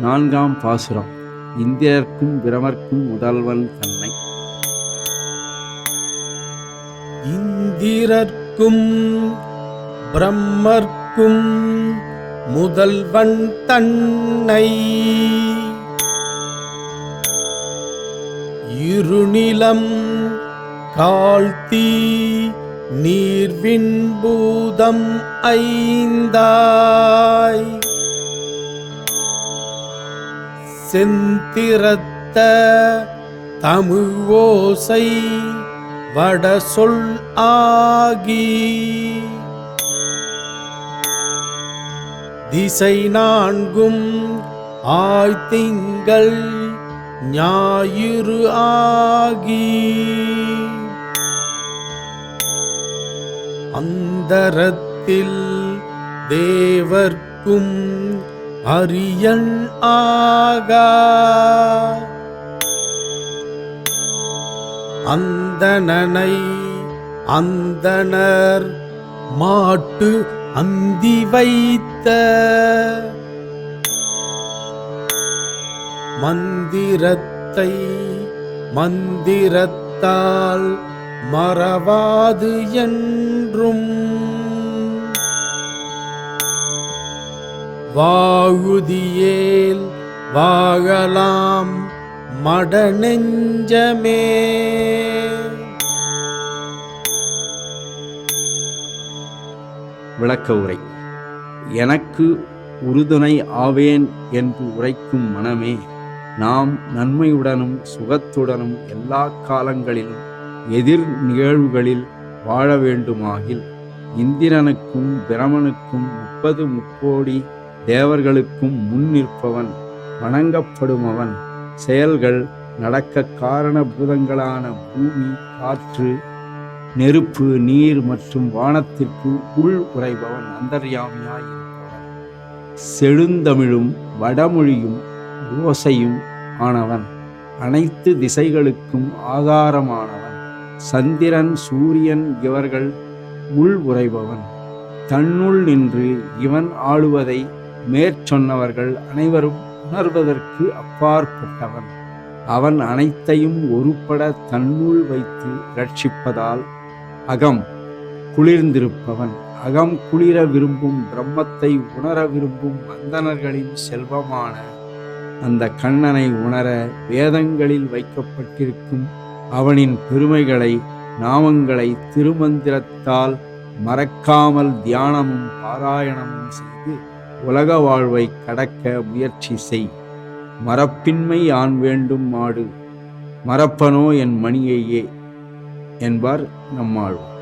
நான்காம் பாசுரம். இந்திரர்க்கும் பிரமர்க்கும் முதல்வன் தன்னை. இந்திரர்க்கும் பிரம்மர்க்கும் முதல்வன் தன்னை. இருநிலம் காழ்த்தி நீர்வின்பூதம் ஐந்தாய். செந்திரத்த தமிழோசை வட சொல் ஆகி திசை நான்கும் ஆய்த்திங்கள் ஞாயிறு ஆகி. அந்தரத்தில் தேவர்க்கும் அரியன் ஆகா. அந்தணனை அந்தணர் மாட்டு அந்தி வைத்த. மந்திரத்தை மந்திரத்தால் மறவாது என்றும். வாழுதியேல் வாழலாம் மடநெஞ்சமே. விளக்க உரை. எனக்கு உறுதுணை ஆவேன் என்று உரைக்கும் மனமே நாம் நன்மையுடனும் சுகத்துடனும் எல்லா காலங்களிலும் எதிர் நிகழ்வுகளில் வாழ வேண்டுமாகில் இந்திரனுக்கும் பிரமனுக்கும் முப்பது முக்கோடி தேவர்களுக்கும் முன் நிற்பவன் வணங்கப்படுமவன் செயல்கள் நடக்க காரணபூதங்களான பூமி காற்று நெருப்பு நீர் மற்றும் வானத்திற்கு உள் உறைபவன் அந்தர்யாமியாயிருப்பவன் செழுந்தமிழும் வடமொழியும் ஓசையும் ஆனவன். அனைத்து திசைகளுக்கும் ஆதாரமானவன் சந்திரன் சூரியன் இவர்கள் உள் உறைபவன். தன்னுள் நின்று இவன் ஆளுவதை மேற்சொன்னவர்கள் அனைவரும் உணர்வதற்கு அப்பாற்பட்டவன். அவன் அனைத்தையும் ஒருபட தன்னுள் வைத்து ரட்சிப்பதால் அகம் குளிர்ந்திருப்பவன். அகம் குளிர விரும்பும் பிரம்மத்தை உணர விரும்பும் அந்தணர்களின் செல்வமான அந்த கண்ணனை உணர வேதங்களில் வைக்கப்பட்டிருக்கும் அவனின் பெருமைகளை நாமங்களை திருமந்திரத்தால் மறக்காமல் தியானமும் பாராயணமும் செய்து உலக வாழ்வை கடக்க முயற்சி செய். மரப்பின்மை ஆண் வேண்டும் மாடு? மறப்பனோ என் மணியையே என்பார் நம்மாழ்வார்.